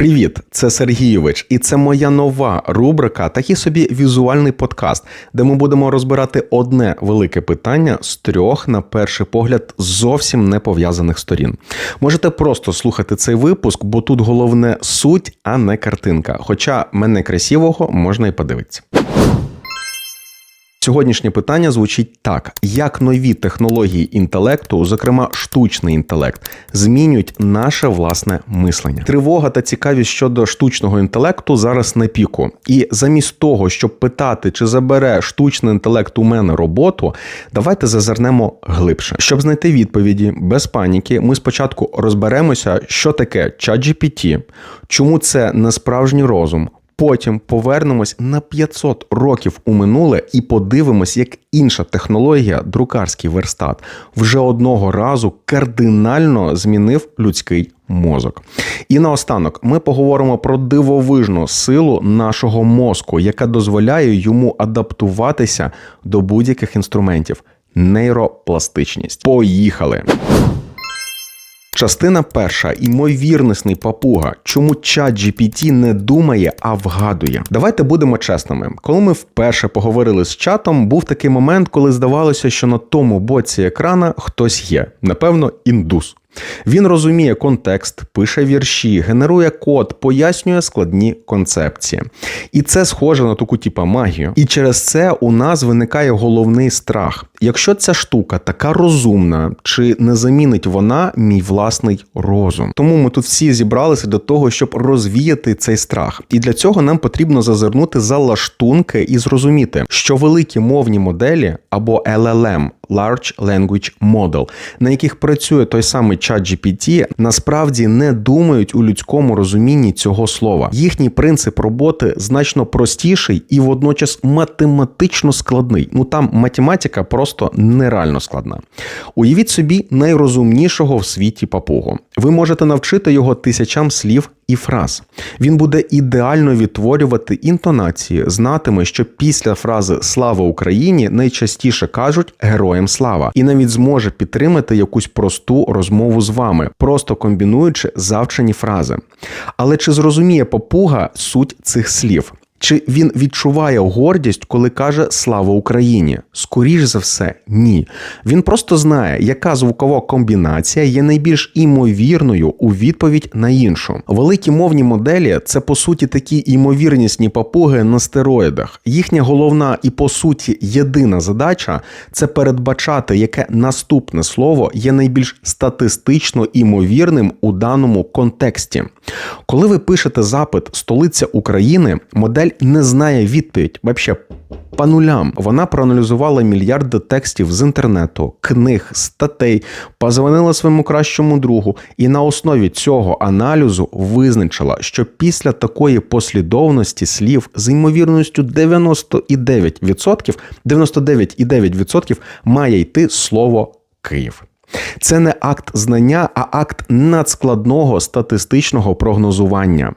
Привіт, це Сергійович, і це моя нова рубрика, такий собі візуальний подкаст, де ми будемо розбирати одне велике питання з трьох, на перший погляд, зовсім не пов'язаних сторін. Можете просто слухати цей випуск, бо тут головне суть, а не картинка. Хоча мене красивого можна і подивитися. Сьогоднішнє питання звучить так: як нові технології інтелекту, зокрема штучний інтелект, змінюють наше власне мислення? Тривога та цікавість щодо штучного інтелекту зараз на піку. І замість того, щоб питати, чи забере штучний інтелект у мене роботу, давайте зазирнемо глибше. Щоб знайти відповіді без паніки, ми спочатку розберемося, що таке ChatGPT, чому це не справжній розум. Потім повернемось на 500 років у минуле і подивимось, як інша технологія, друкарський верстат, вже одного разу кардинально змінив людський мозок. І наостанок ми поговоримо про дивовижну силу нашого мозку, яка дозволяє йому адаптуватися до будь-яких інструментів. Нейропластичність. Поїхали! Частина перша імовірнісний папуга. Чому чат GPT не думає, а вгадує? Давайте будемо чесними. Коли ми вперше поговорили з чатом, був такий момент, коли здавалося, що на тому боці екрана хтось є. Напевно, індус. Він розуміє контекст, пише вірші, генерує код, пояснює складні концепції. І це схоже на таку типа магію. І через це у нас виникає головний страх. Якщо ця штука така розумна, чи не замінить вона мій власний розум? Тому ми тут всі зібралися до того, щоб розвіяти цей страх. І для цього нам потрібно зазирнути за лаштунки і зрозуміти, що великі мовні моделі або LLM Large Language Model, на яких працює той самий чат GPT, насправді не думають у людському розумінні цього слова. Їхній принцип роботи значно простіший і водночас математично складний. Ну там математика просто нереально складна. Уявіть собі найрозумнішого в світі папугу. Ви можете навчити його тисячам слів і фраз. Він буде ідеально відтворювати інтонації, знатиме, що після фрази Слава Україні найчастіше кажуть Героям слава, і навіть зможе підтримати якусь просту розмову з вами, просто комбінуючи завчені фрази. Але чи зрозуміє папуга суть цих слів? Чи він відчуває гордість, коли каже Слава Україні? Скоріш за все, ні. Він просто знає, яка звукова комбінація є найбільш імовірною у відповідь на іншу. Великі мовні моделі це по суті такі імовірнісні папуги на стероїдах. Їхня головна і по суті єдина задача це передбачати, яке наступне слово є найбільш статистично імовірним у даному контексті. Коли ви пишете запит столиця України, модель не знає відповідь. Вообще, по нулям вона проаналізувала мільярди текстів з інтернету, книг, статей, позвонила своєму кращому другу, і на основі цього аналізу визначила, що після такої послідовності слів з ймовірністю 99%, 99,9% має йти слово Київ. Це не акт знання, а акт надскладного статистичного прогнозування.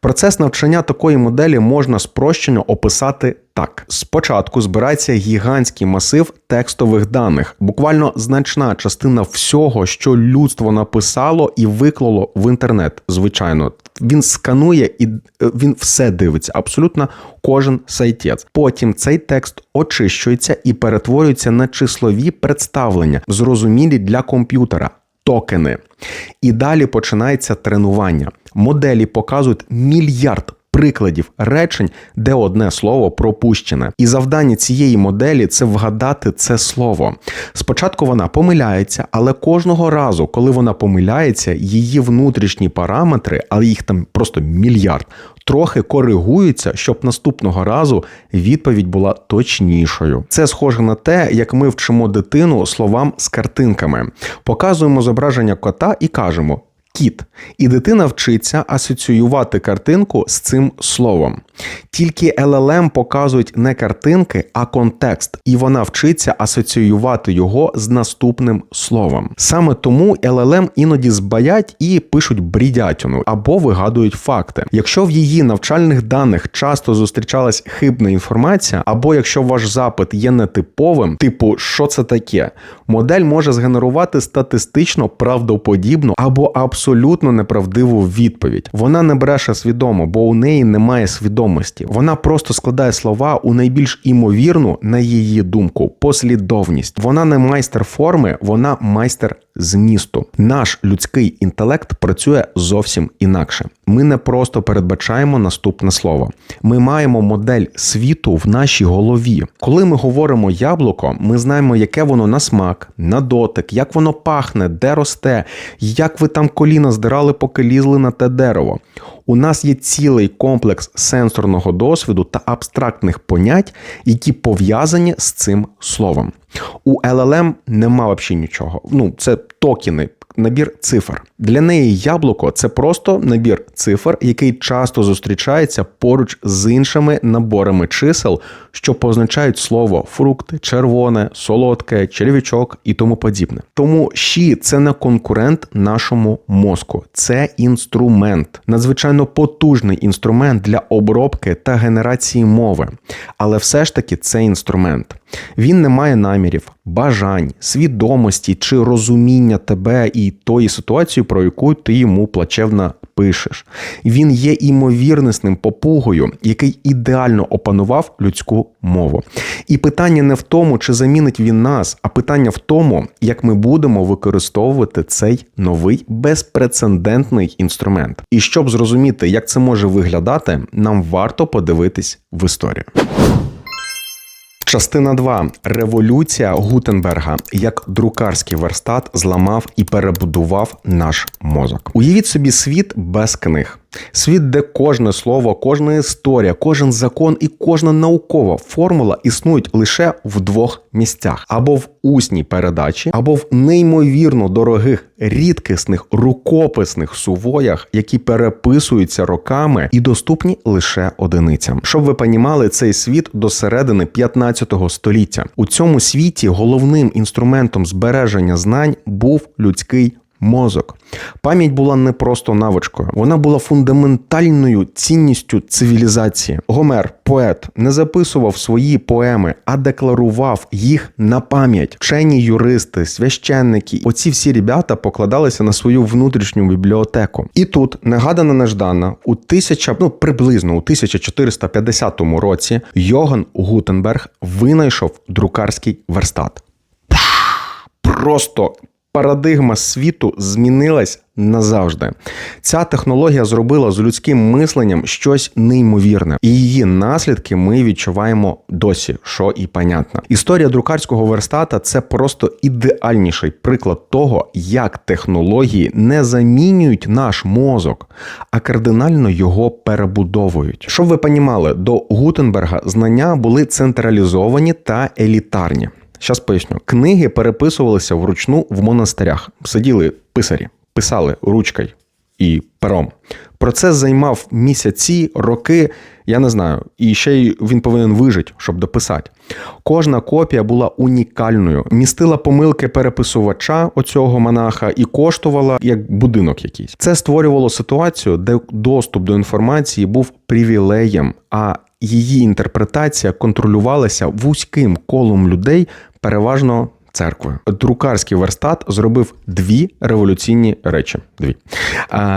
Процес навчання такої моделі можна спрощено описати так: спочатку збирається гігантський масив текстових даних, буквально значна частина всього, що людство написало і виклало в інтернет. Звичайно, він сканує і е, він все дивиться, абсолютно кожен сайтець. Потім цей текст очищується і перетворюється на числові представлення, зрозумілі для комп'ютера. Токени. І далі починається тренування. Моделі показують мільярд прикладів речень, де одне слово пропущене. І завдання цієї моделі це вгадати це слово. Спочатку вона помиляється, але кожного разу, коли вона помиляється, її внутрішні параметри, але їх там просто мільярд, трохи коригуються, щоб наступного разу відповідь була точнішою. Це схоже на те, як ми вчимо дитину словам з картинками, показуємо зображення кота і кажемо кіт, і дитина вчиться асоціювати картинку з цим словом. Тільки LLM показують не картинки, а контекст, і вона вчиться асоціювати його з наступним словом. Саме тому LLM іноді збаять і пишуть брідятину або вигадують факти. Якщо в її навчальних даних часто зустрічалась хибна інформація, або якщо ваш запит є нетиповим, типу що це таке, модель може згенерувати статистично правдоподібну або абсолютно абсолютно неправдиву відповідь. Вона не бреше свідомо, бо у неї немає свідомості. Вона просто складає слова у найбільш імовірну, на її думку, послідовність. Вона не майстер форми, вона майстер змісту. Наш людський інтелект працює зовсім інакше. Ми не просто передбачаємо наступне слово. Ми маємо модель світу в нашій голові. Коли ми говоримо яблуко, ми знаємо, яке воно на смак, на дотик, як воно пахне, де росте, як ви там коліна здирали, поки лізли на те дерево. У нас є цілий комплекс сенсорного досвіду та абстрактних понять, які пов'язані з цим словом. У LLM нема взагалі нічого. Ну, це токени, набір цифр. Для неї яблуко це просто набір цифр, який часто зустрічається поруч з іншими наборами чисел, що позначають слово фрукт, червоне, солодке, черв'ячок і тому подібне. Тому щі це не конкурент нашому мозку, це інструмент, надзвичайно потужний інструмент для обробки та генерації мови. Але все ж таки це інструмент. Він не має намірів, бажань, свідомості чи розуміння тебе і тої ситуації, про яку ти йому плачевно пишеш. Він є імовірнисним попугою, який ідеально опанував людську мову. І питання не в тому, чи замінить він нас, а питання в тому, як ми будемо використовувати цей новий безпрецедентний інструмент. І щоб зрозуміти, як це може виглядати, нам варто подивитись в історію. Частина 2. Революція Гутенберга як друкарський верстат зламав і перебудував наш мозок. Уявіть собі світ без книг. Світ, де кожне слово, кожна історія, кожен закон і кожна наукова формула існують лише в двох місцях: або в усній передачі, або в неймовірно дорогих рідкісних рукописних сувоях, які переписуються роками і доступні лише одиницям. Щоб ви понімали, цей світ до середини 15 століття. У цьому світі головним інструментом збереження знань був людський мозок. Пам'ять була не просто навичкою, вона була фундаментальною цінністю цивілізації. Гомер, поет, не записував свої поеми, а декларував їх на пам'ять. Вчені юристи, священники, оці всі ребята покладалися на свою внутрішню бібліотеку. І тут негадана неждана у тисяча, ну приблизно у 1450 році Йоган Гутенберг винайшов друкарський верстат. Просто Парадигма світу змінилась назавжди. Ця технологія зробила з людським мисленням щось неймовірне, і її наслідки ми відчуваємо досі, що і понятно. Історія друкарського верстата це просто ідеальніший приклад того, як технології не замінюють наш мозок, а кардинально його перебудовують. Щоб ви понімали, до Гутенберга знання були централізовані та елітарні. Щас поясню. Книги переписувалися вручну в монастирях. Сиділи писарі, писали ручкою і пером. Процес займав місяці, роки, я не знаю, і ще й він повинен вижити, щоб дописати. Кожна копія була унікальною, містила помилки переписувача оцього монаха і коштувала як будинок якийсь. Це створювало ситуацію, де доступ до інформації був привілеєм, а її інтерпретація контролювалася вузьким колом людей, переважно церквою. Друкарський верстат зробив дві революційні речі. Дві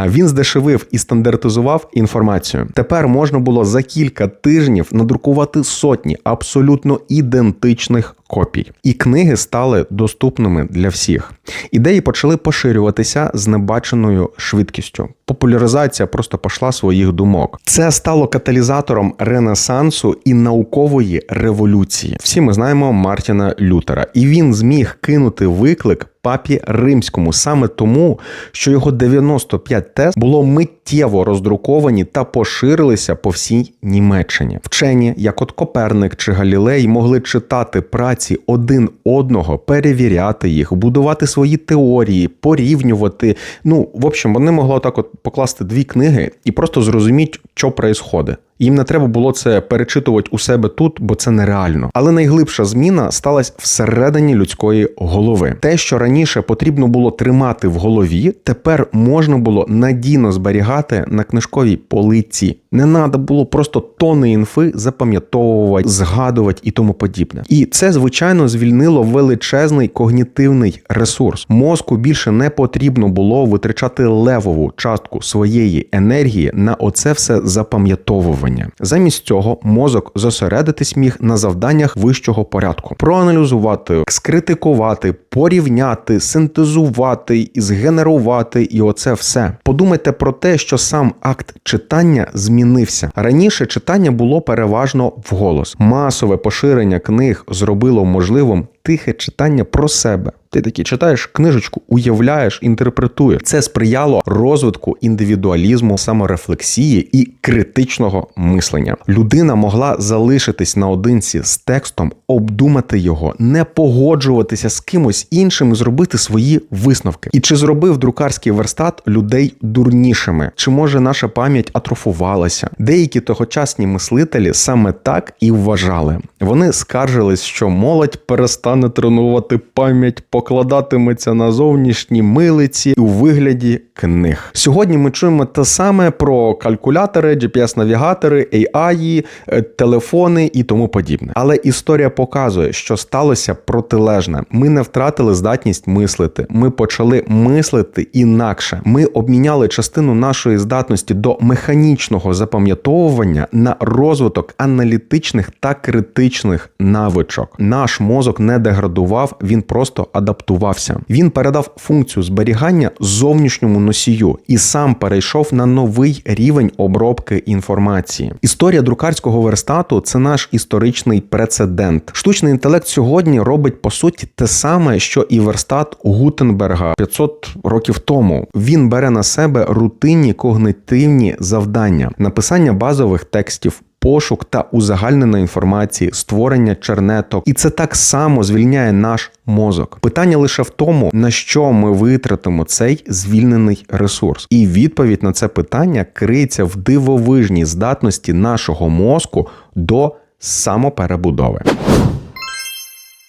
він здешевив і стандартизував інформацію. Тепер можна було за кілька тижнів надрукувати сотні абсолютно ідентичних копій, і книги стали доступними для всіх. Ідеї почали поширюватися з небаченою швидкістю. Популяризація просто пішла своїх думок. Це стало каталізатором ренесансу і наукової революції. Всі ми знаємо Мартіна Лютера, і він зміг кинути виклик папі римському, саме тому, що його 95 тез було миттєво роздруковані та поширилися по всій Німеччині. Вчені, як от Коперник чи Галілей, могли читати праці один одного, перевіряти їх, будувати свої теорії, порівнювати. Ну, в общем, вони могли так от покласти дві книги і просто зрозуміти, що відбувається. Їм не треба було це перечитувати у себе тут, бо це нереально. Але найглибша зміна сталася всередині людської голови. Те, що раніше потрібно було тримати в голові, тепер можна було надійно зберігати на книжковій полиці Не треба було просто тони інфи запам'ятовувати, згадувати і тому подібне. І це, звичайно, звільнило величезний когнітивний ресурс. Мозку більше не потрібно було витрачати левову частку своєї енергії на оце все запам'ятовування. Замість цього мозок зосередитись міг на завданнях вищого порядку, проаналізувати, скритикувати, порівняти, синтезувати згенерувати, і оце все. Подумайте про те, що сам акт читання змінився. Раніше читання було переважно вголос. Масове поширення книг зробило можливим тихе читання про себе. Ти такі читаєш книжечку, уявляєш, інтерпретуєш. Це сприяло розвитку індивідуалізму, саморефлексії і критичного мислення. Людина могла залишитись наодинці з текстом, обдумати його, не погоджуватися з кимось іншим, і зробити свої висновки. І чи зробив друкарський верстат людей дурнішими? Чи може наша пам'ять атрофувалася? Деякі тогочасні мислителі саме так і вважали. Вони скаржились, що молодь перестане тренувати пам'ять покладатиметься на зовнішні милиці у вигляді книг. Сьогодні ми чуємо те саме про калькулятори, GPS-навігатори, AI, е, телефони і тому подібне. Але історія показує, що сталося протилежне. Ми не втратили здатність мислити. Ми почали мислити інакше. Ми обміняли частину нашої здатності до механічного запам'ятовування на розвиток аналітичних та критичних навичок. Наш мозок не деградував, він просто адаптувався. Він передав функцію зберігання зовнішньому носію і сам перейшов на новий рівень обробки інформації. Історія друкарського верстату це наш історичний прецедент. Штучний інтелект сьогодні робить по суті те саме, що і верстат Гутенберга 500 років тому. Він бере на себе рутинні когнитивні завдання, написання базових текстів пошук та узагальнена інформації, створення чернеток, і це так само звільняє наш мозок. Питання лише в тому, на що ми витратимо цей звільнений ресурс, і відповідь на це питання криється в дивовижній здатності нашого мозку до самоперебудови.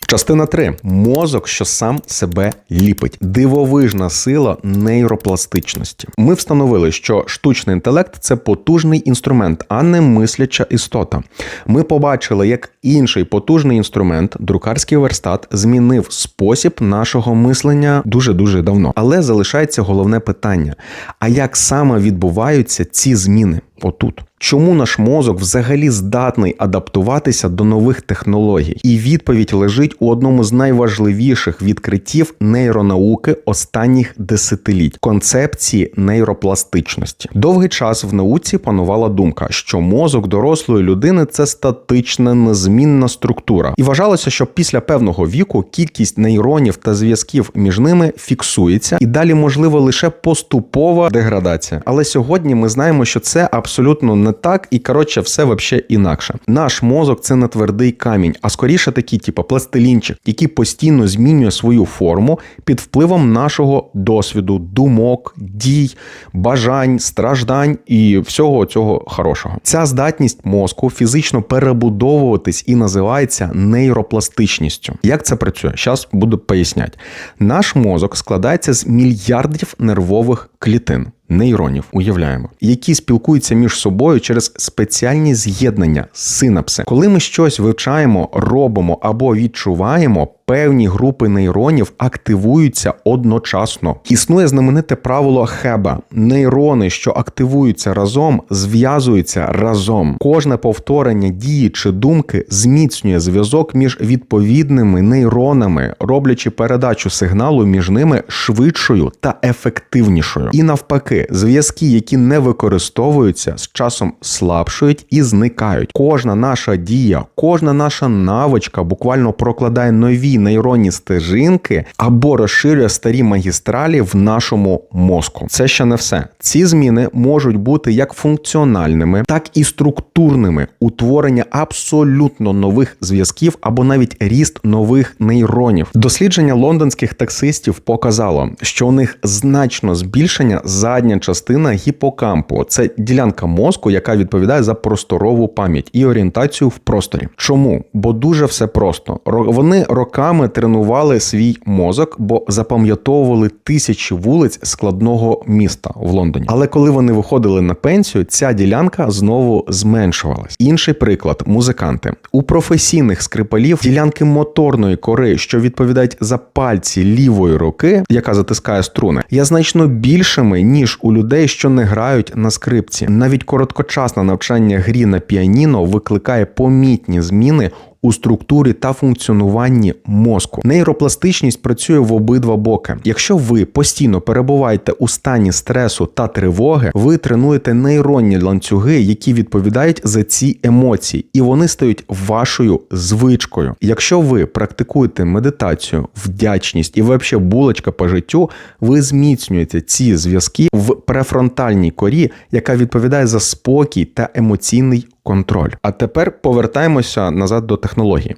Частина 3. мозок, що сам себе ліпить, дивовижна сила нейропластичності. Ми встановили, що штучний інтелект це потужний інструмент, а не мисляча істота. Ми побачили, як інший потужний інструмент, друкарський верстат, змінив спосіб нашого мислення дуже дуже давно. Але залишається головне питання: а як саме відбуваються ці зміни? Отут. Чому наш мозок взагалі здатний адаптуватися до нових технологій? І відповідь лежить у одному з найважливіших відкриттів нейронауки останніх десятиліть концепції нейропластичності. Довгий час в науці панувала думка, що мозок дорослої людини це статична незмінна структура, і вважалося, що після певного віку кількість нейронів та зв'язків між ними фіксується, і далі можливо лише поступова деградація. Але сьогодні ми знаємо, що це абсолютно не так, і коротше, все вообще інакше. Наш мозок це не твердий камінь, а скоріше такий, типу пластилінчик, який постійно змінює свою форму під впливом нашого досвіду, думок, дій, бажань, страждань і всього цього хорошого. Ця здатність мозку фізично перебудовуватись і називається нейропластичністю. Як це працює? Зараз буду поясняти. Наш мозок складається з мільярдів нервових клітин нейронів, уявляємо, які спілкуються між собою через спеціальні з'єднання синапси. Коли ми щось вивчаємо, робимо або відчуваємо, певні групи нейронів активуються одночасно. Існує знамените правило Хеба: нейрони, що активуються разом, зв'язуються разом. Кожне повторення дії чи думки зміцнює зв'язок між відповідними нейронами, роблячи передачу сигналу між ними швидшою та ефективнішою. І навпаки, зв'язки, які не використовуються, з часом слабшують і зникають. Кожна наша дія, кожна наша навичка буквально прокладає нові нейронні стежинки або розширює старі магістралі в нашому мозку. Це ще не все. Ці зміни можуть бути як функціональними, так і структурними утворення абсолютно нових зв'язків або навіть ріст нових нейронів. Дослідження лондонських таксистів показало, що у них значно збільшення задня частина гіпокампу. Це ділянка мозку, яка відповідає за просторову пам'ять і орієнтацію в просторі. Чому? Бо дуже все просто. Вони роками роками тренували свій мозок, бо запам'ятовували тисячі вулиць складного міста в Лондоні. Але коли вони виходили на пенсію, ця ділянка знову зменшувалась. Інший приклад музиканти у професійних скрипалів ділянки моторної кори, що відповідають за пальці лівої руки, яка затискає струни, є значно більшими ніж у людей, що не грають на скрипці. Навіть короткочасне навчання грі на піаніно викликає помітні зміни у структурі та функціонуванні мозку. Нейропластичність працює в обидва боки. Якщо ви постійно перебуваєте у стані стресу та тривоги, ви тренуєте нейронні ланцюги, які відповідають за ці емоції, і вони стають вашою звичкою. Якщо ви практикуєте медитацію, вдячність і взагалі булочка по життю, ви зміцнюєте ці зв'язки в префронтальній корі, яка відповідає за спокій та емоційний контроль. А тепер повертаємося назад до технології.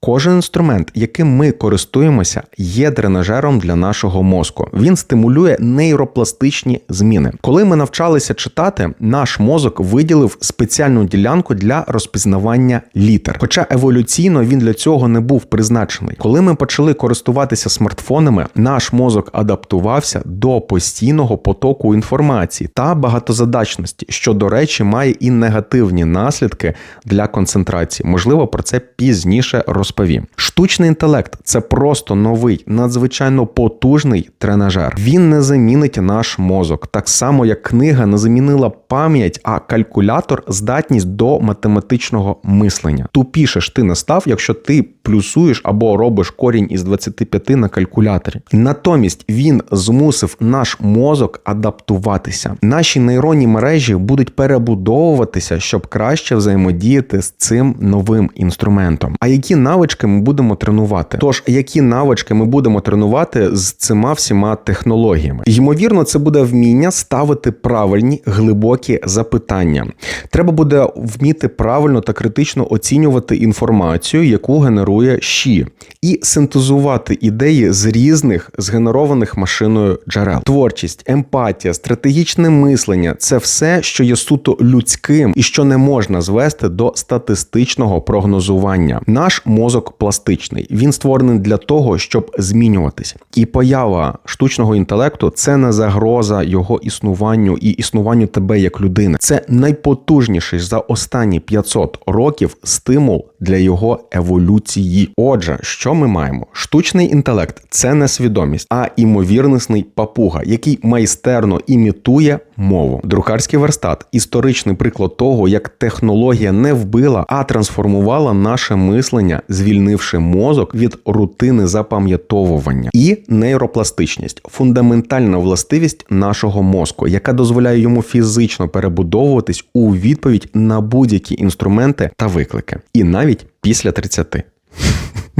Кожен інструмент, яким ми користуємося, є тренажером для нашого мозку. Він стимулює нейропластичні зміни. Коли ми навчалися читати, наш мозок виділив спеціальну ділянку для розпізнавання літер. Хоча еволюційно він для цього не був призначений. Коли ми почали користуватися смартфонами, наш мозок адаптувався до постійного потоку інформації та багатозадачності, що, до речі, має і негативні наслідки для концентрації. Можливо, про це пізніше розповім. Штучний інтелект це просто новий, надзвичайно потужний тренажер. Він не замінить наш мозок, так само як книга не замінила пам'ять, а калькулятор здатність до математичного мислення. Тупішеш ти не став, якщо ти плюсуєш або робиш корінь із 25 на калькуляторі. Натомість він змусив наш мозок адаптуватися. Наші нейронні мережі будуть перебудовуватися, щоб краще взаємодіяти з цим новим інструментом. А які навички ми будемо тренувати? Тож, які навички ми будемо тренувати з цими всіма технологіями? Ймовірно, це буде вміння ставити правильні глибокі запитання. Треба буде вміти правильно та критично оцінювати інформацію, яку генерує ЩІ, і синтезувати ідеї з різних згенерованих машиною джерел. Творчість, емпатія, стратегічне мислення це все, що є суто людським і що не можна звести до статистичного прогнозування. Наш мозок пластичний. Він створений для того, щоб змінюватися. І поява штучного інтелекту це не загроза його існуванню і існуванню тебе як людини. Це найпотужніший за останні 500 років стимул для його еволюції. Отже, що ми маємо? Штучний інтелект це не свідомість, а імовірнісний папуга, який майстерно імітує мову. Друкарський верстат історичний приклад того, як технологія не вбила, а трансформувала наше мислення, звільнивши мозок від рутини запам'ятовування і нейропластичність фундаментальна властивість нашого мозку, яка дозволяє йому фізично перебудовуватись у відповідь на будь-які інструменти та виклики, і навіть після 30.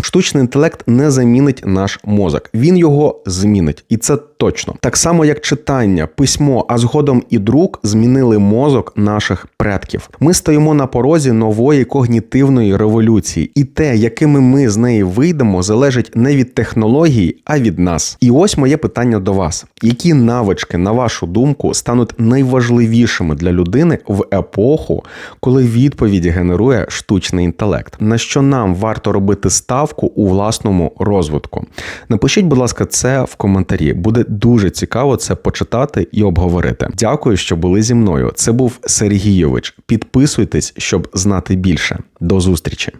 Штучний інтелект не замінить наш мозок, він його змінить, і це точно. Так само, як читання, письмо, а згодом і друк змінили мозок наших предків. Ми стоїмо на порозі нової когнітивної революції, і те, якими ми з неї вийдемо, залежить не від технології, а від нас. І ось моє питання до вас: які навички, на вашу думку, стануть найважливішими для людини в епоху, коли відповіді генерує штучний інтелект? На що нам варто робити ставку у власному розвитку? Напишіть, будь ласка, це в коментарі. Буде дуже цікаво це почитати і обговорити. Дякую, що були зі мною. Це був Сергійович. Підписуйтесь, щоб знати більше. До зустрічі.